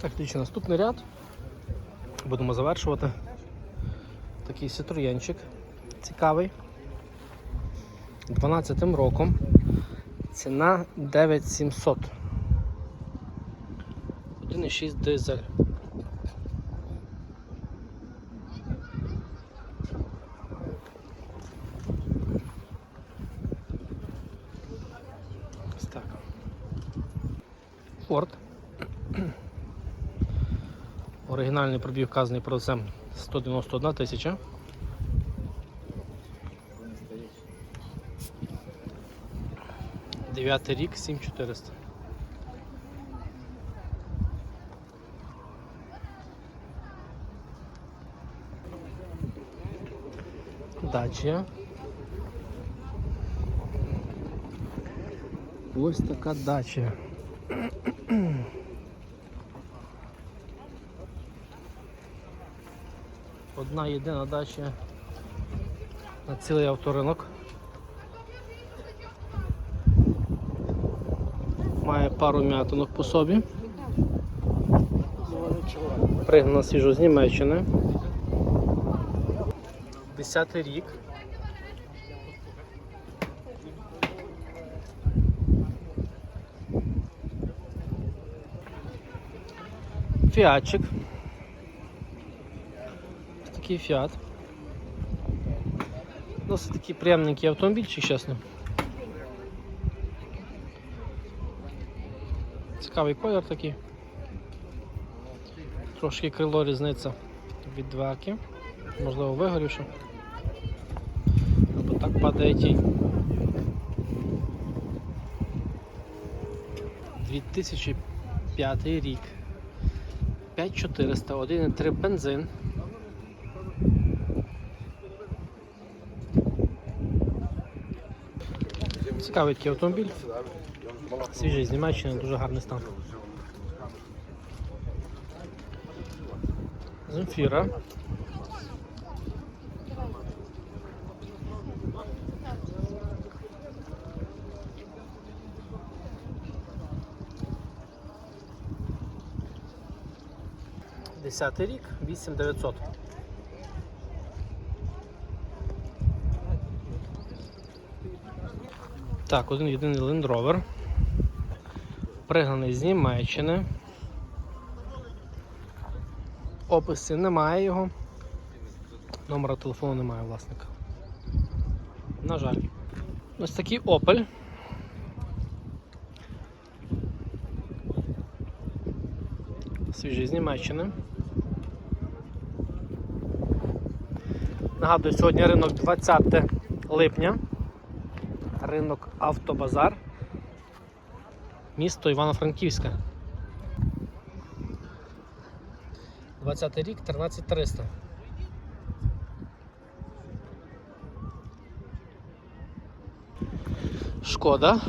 Так, наступний ряд. Будемо завершувати. Такий ситроєнчик цікавий. 12 роком. Ціна 9700. 1,6 дизель. Ось так. Форд. Оригінальний пробіг вказаний продавцем 191 тисяча. Дев'ятий рік 7400. Дача. Ось така дача. Одна єдина дача на цілий авторинок. Має пару м'ятинок по собі. Пригнана свіжо з Німеччини. Десятий рік. Фіатчик. Такий фіат. Досить такий приємненький автомобільчик, чесно. Цікавий колір такий. Трошки крило різниця від дверки. Можливо вигорівши. Або так падає тінь. 2005 рік. 5400, 1,3 бензин. Цікавий такий автомобіль. Свіжий з Німеччини, дуже гарний стан. Земфіра. Десятий рік, 8900. Так, один єдиний Land Rover. Пригнаний з Німеччини. Описів немає його. Номера телефону немає власника. На жаль. Ось такий Opel. Свіжий з Німеччини. Нагадую, сьогодні ринок 20 липня. Ринок Автобазар. Місто Івано-Франківське. 20 рік 13300. Шкода.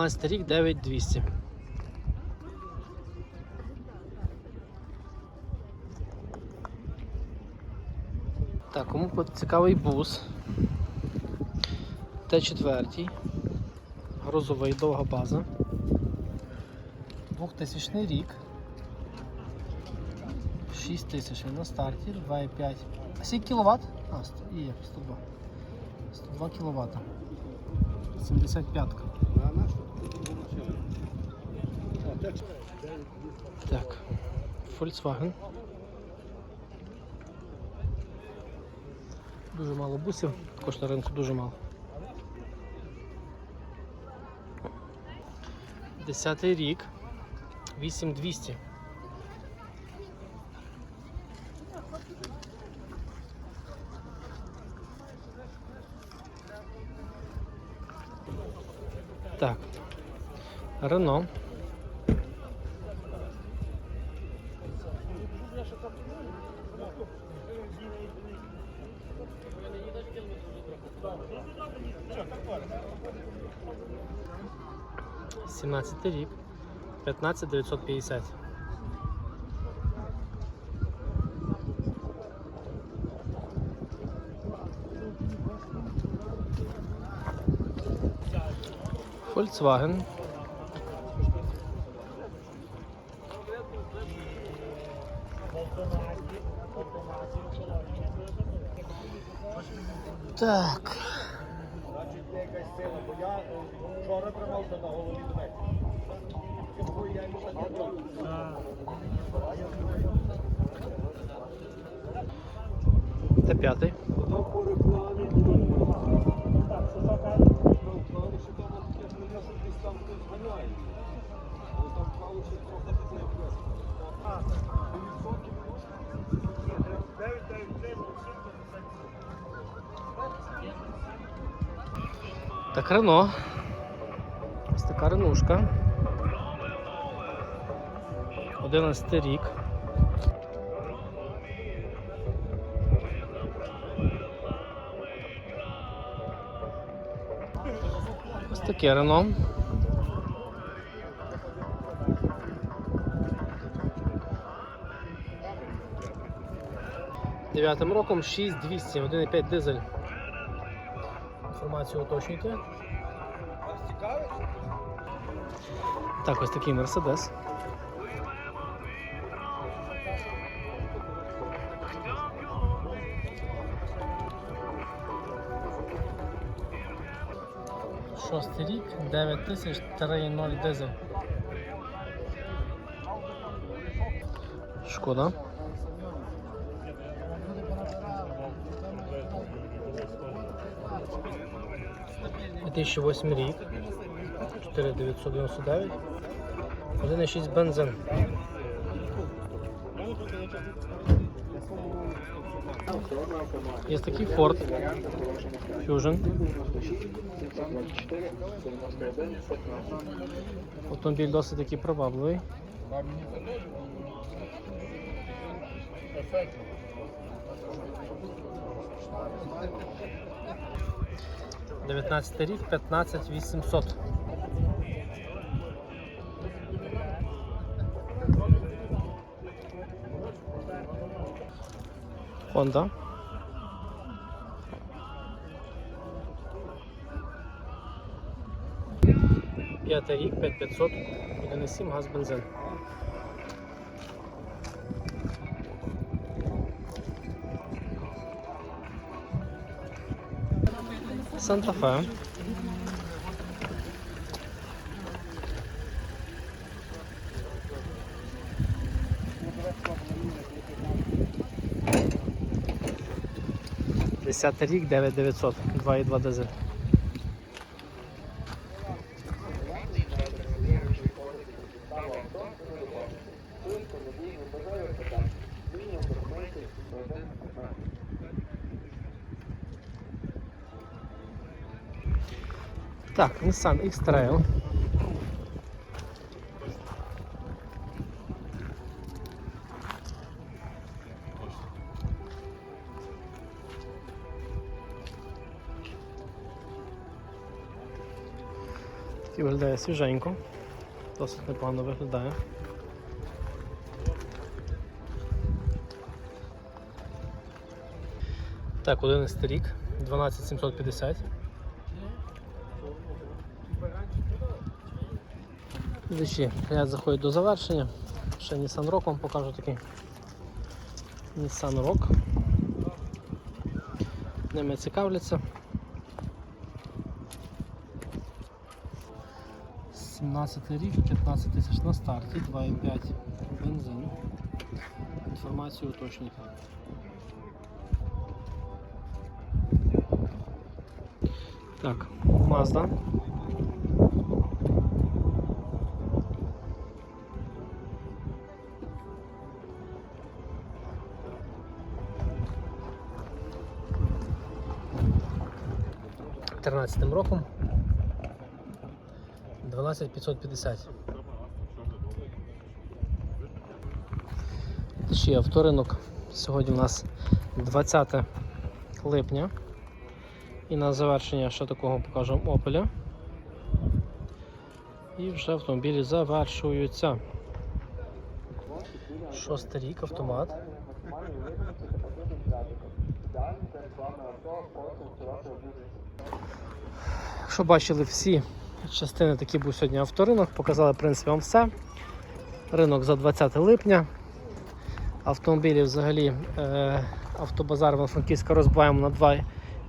Дванадцятий рік 9200. Так, кому цікавий бус. Т4. Грузовий, довга база. 2000 рік. 6 тисяч на старті, 2,5. А скільки? А, сто- є, 102. 102 кВт. 75. Так, Volkswagen. Дуже мало бусів, також на ринку дуже мало. Десятий рік. 8200. Так. Рено. Сімнадцятий рік. 15 950. Volkswagen. Так. Є якась сила, бо я е, вчора тримався на голові дверей. Чому я йому так не роблю? Це п'ятий. Так, Рено. Ось така ренушка. 11 рік. Ось таке Рено. Дев'ятим роком 6200, 1,5 дизель. Інформацію уточнюйте. Так, ось такий Мерседес. Шостий рік, 9 тисяч 3,0 дизель. Шкода. Дві тисячі восьмий рік. 4999. 1,6 бензин. Є такий Ford Fusion. Автомобіль досить такий привабливий. Дев'ятнадцятий рік, 15 800. Honda. П'ятий рік, 5500, 1,7 газ бензин. Санта-Фе. Десятий рік, 9900, 2,2 дизель. Так, Nissan X-Trail. Такий виглядає свіженько. Досить непогано виглядає. Так, 11 рік, 12750. Глядачі, ряд заходить до завершення. Ще Nissan Rock вам покажу такий. Nissan Rock. Ними цікавляться. 17 рік, 15 тисяч на старті, 2,5 бензин. Інформацію уточнюйте. Так, Mazda. Тринадцятим роком 12550. Ще авторинок. Сьогодні у нас 20 липня. І на завершення ще такого покажемо Opel. І вже автомобілі завершуються. Шостий рік автомат. Якщо бачили всі частини, такі був сьогодні авторинок, показали в принципі вам все. Ринок за 20 липня. Автомобілі взагалі е, автобазар Івано-Франківська розбиваємо на два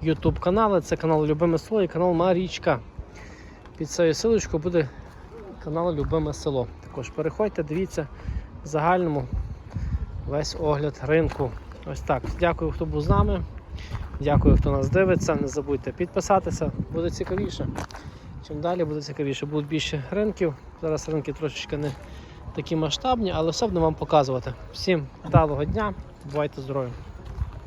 YouTube канали. Це канал Любиме село і канал Марічка. Під цією силочкою буде канал Любиме село. Також переходьте, дивіться в загальному весь огляд ринку. Ось так. Дякую, хто був з нами. Дякую, хто нас дивиться. Не забудьте підписатися, буде цікавіше. Чим далі буде цікавіше, будуть більше ринків. Зараз ринки трошечки не такі масштабні, але все буду вам показувати. Всім вдалого дня, бувайте здорові!